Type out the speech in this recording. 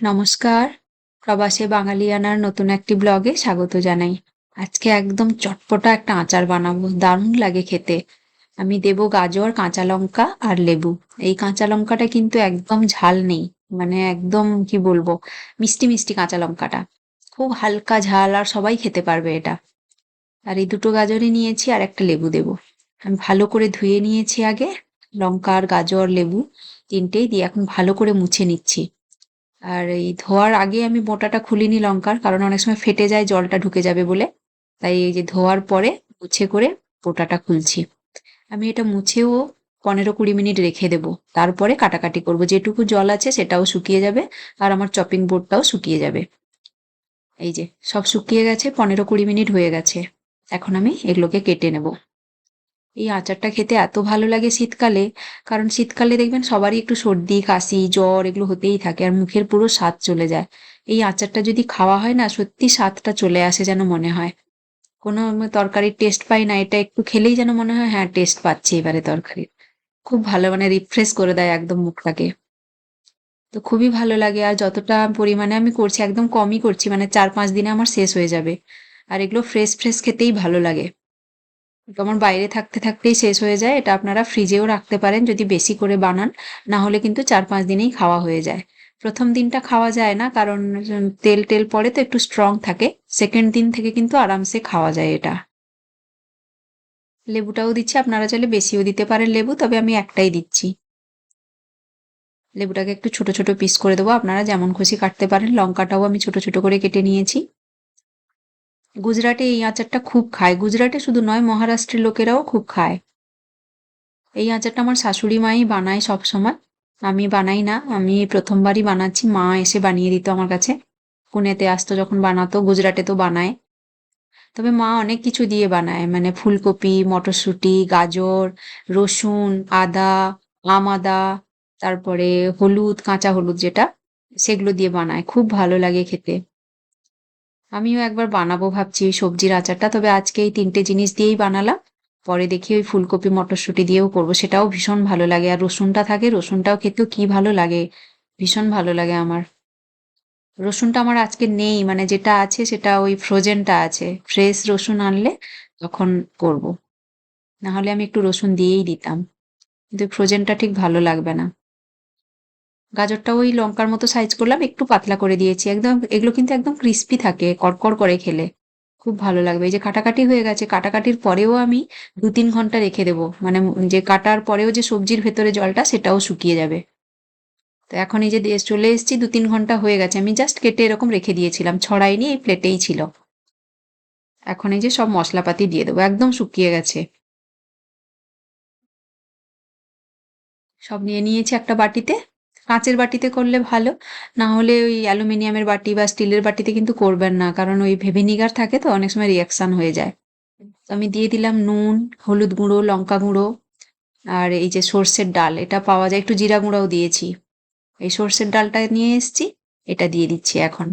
নমস্কার। প্রবাসে বাঙালিয়ানার নতুন একটি ব্লগে স্বাগত জানাই। আজকে একদম চটপটা একটা আচার বানাবো, দারুণ লাগে খেতে। আমি দেব গাজর, কাঁচা লঙ্কা আর লেবু। এই কাঁচা লঙ্কাটা কিন্তু একদম ঝাল নেই মানে একদম কি বলব, মিষ্টি মিষ্টি কাঁচা লঙ্কাটা। খুব হালকা ঝাল আর সবাই খেতে পারবে এটা। আর এই দুটো গাজরই নিয়েছি আর একটা লেবু দেব। আমি ভালো করে ধুয়ে নিয়েছি আগে, লঙ্কা আর গাজর, লেবু তিনটেই দিয়ে এখন ভালো করে মুছে নিচ্ছি। আর এই ধোয়ার আগে আমি বোঁটাটা খুলিনি লঙ্কার, কারণ অনেক সময় ফেটে যায়, জলটা ঢুকে যাবে বলে। তাই এই যে ধোয়ার পরে মুছে করে বোঁটাটা খুলছি। আমি এটা মুছেও পনেরো কুড়ি মিনিট রেখে দেবো। তারপরে কাটাকাটি করব। যেটুকু জল আছে সেটাও শুকিয়ে যাবে, আর আমার চপিং বোর্ডটাও শুকিয়ে যাবে। এই যে সব শুকিয়ে গেছে, পনেরো কুড়ি মিনিট হয়ে গেছে। এখন আমি এগুলোকে কেটে নেব। এই আচারটা খেতে এত ভালো লাগে শীতকালে। কারণ শীতকালে দেখবেন সবারই একটু সর্দি, কাশি, জ্বর এগুলো হতেই থাকে আর মুখের পুরো স্বাদ চলে যায়। এই আচারটা যদি খাওয়া হয় না, সত্যি স্বাদটা চলে আসে যেন মনে হয়। কোনো তরকারির টেস্ট পাই না, এটা একটু খেলেই যেন মনে হয় হ্যাঁ টেস্ট পাচ্ছি এবারে তরকারির। খুব ভালো মানে রিফ্রেশ করে দেয় একদম মুখটাকে। তো খুবই ভালো লাগে আর যতটা পরিমাণে আমি করছি, একদম কমই করছি মানে চার পাঁচ দিনে আমার শেষ হয়ে যাবে। আর এগুলো ফ্রেশ ফ্রেশ খেতেই ভালো লাগে। যেমন বাইরে থাকতে থাকতেই শেষ হয়ে যায়, এটা আপনারা ফ্রিজেও রাখতে পারেন যদি বেশি করে বানান, না হলে কিন্তু চার পাঁচ দিনেই খাওয়া হয়ে যায়। প্রথম দিনটা খাওয়া যায় না, কারণ তেল টেল পরে তো একটু স্ট্রং থাকে সেকেন্ড দিন থেকে কিন্তু আরামসে খাওয়া যায় এটা। লেবুটাও দিচ্ছি, আপনারা চাইলে বেশিও দিতে পারেন লেবু, তবে আমি একটাই দিচ্ছি। লেবুটাকে একটু ছোট ছোট পিস করে দেবো, আপনারা যেমন খুশি কাটতে পারেন, লঙ্কাটাও আমি ছোট ছোট করে কেটে নিয়েছি। গুজরাটে এই আচারটা খুব খায়। গুজরাটে শুধু নয়, মহারাষ্ট্রের লোকেরাও খুব খায়। এই আচারটা আমার শাশুড়ি মাই বানায় সব সময়। আমি বানাই না, আমি প্রথমবারই বানাচ্ছি, মা এসে বানিয়ে দিত আমার কাছে। পুনেতে আসতো যখন বানাতো, গুজরাটে তো বানায়। তবে মা অনেক কিছু দিয়ে বানায় মানে ফুলকপি, মটরশুঁটি, গাজর, রসুন, আদা, আম আদা, তারপরে হলুদ, কাঁচা হলুদ যেটা, সেগুলো দিয়ে বানায়। খুব ভালো লাগে খেতে। আমিও একবার বানাবো ভাবছি ওই সবজির আচারটা, তবে আজকে এই তিনটে জিনিস দিয়েই বানালাম। পরে দেখি ওই ফুলকপি মটরশুঁটি দিয়েও করব, সেটাও ভীষণ ভালো লাগে। আর রসুনটা থাকে, রসুনটাও খেতেও কি ভালো লাগে? ভীষণ ভালো লাগে আমার। রসুনটা আমার আজকে নেই মানে যেটা আছে সেটা ওই ফ্রোজেনটা আছে। ফ্রেশ রসুন আনলে তখন করব। না হলে আমি একটু রসুন দিয়েই দিতাম। কিন্তু ফ্রোজেনটা ঠিক ভালো লাগবে না। গাজরটা ওই লঙ্কার মতো সাইজ করলাম, একটু পাতলা করে দিয়েছি। একদম, এগুলো কিন্তু একদম ক্রিস্পি থাকে, কড়কড় করে খেলে। খুব ভালো লাগবে। এই যে কাটাকাটি হয়ে গেছে, কাটাকাটির পরেও আমি দু তিন ঘণ্টা রেখে দেবো। মানে যে কাটার পরেও যে সবজির ভেতরে জলটা, সেটাও শুকিয়ে যাবে। তো এখন এই যে চলে এসেছি দু তিন ঘণ্টা হয়ে গেছে। আমি জাস্ট কেটে এরকম রেখে দিয়েছিলাম। ছড়াইনি এই প্লেটেই ছিল। এখন এই যে সব মশলাপাতি দিয়ে দেবো। একদম শুকিয়ে গেছে। সব নিয়ে নিয়েছি একটা বাটিতে। কাঁচের বাটিতে করলে ভালো, না হলে ওই অ্যালুমিনিয়ামের বাটি বা স্টিলের বাটিতে কিন্তু করবেন না, কারণ ওই ভেভিনিগার থাকে তো, অনেক সময় রিয়াকশান হয়ে যায়। তো আমি দিয়ে দিলাম নুন, হলুদ গুঁড়ো, লঙ্কা গুঁড়ো, আর এই যে সর্ষের ডাল, এটা পাওয়া যায়, একটু জিরা গুঁড়াও দিয়েছি। এই সর্ষের ডালটা নিয়ে এসছি, এটা দিয়ে দিচ্ছি এখন।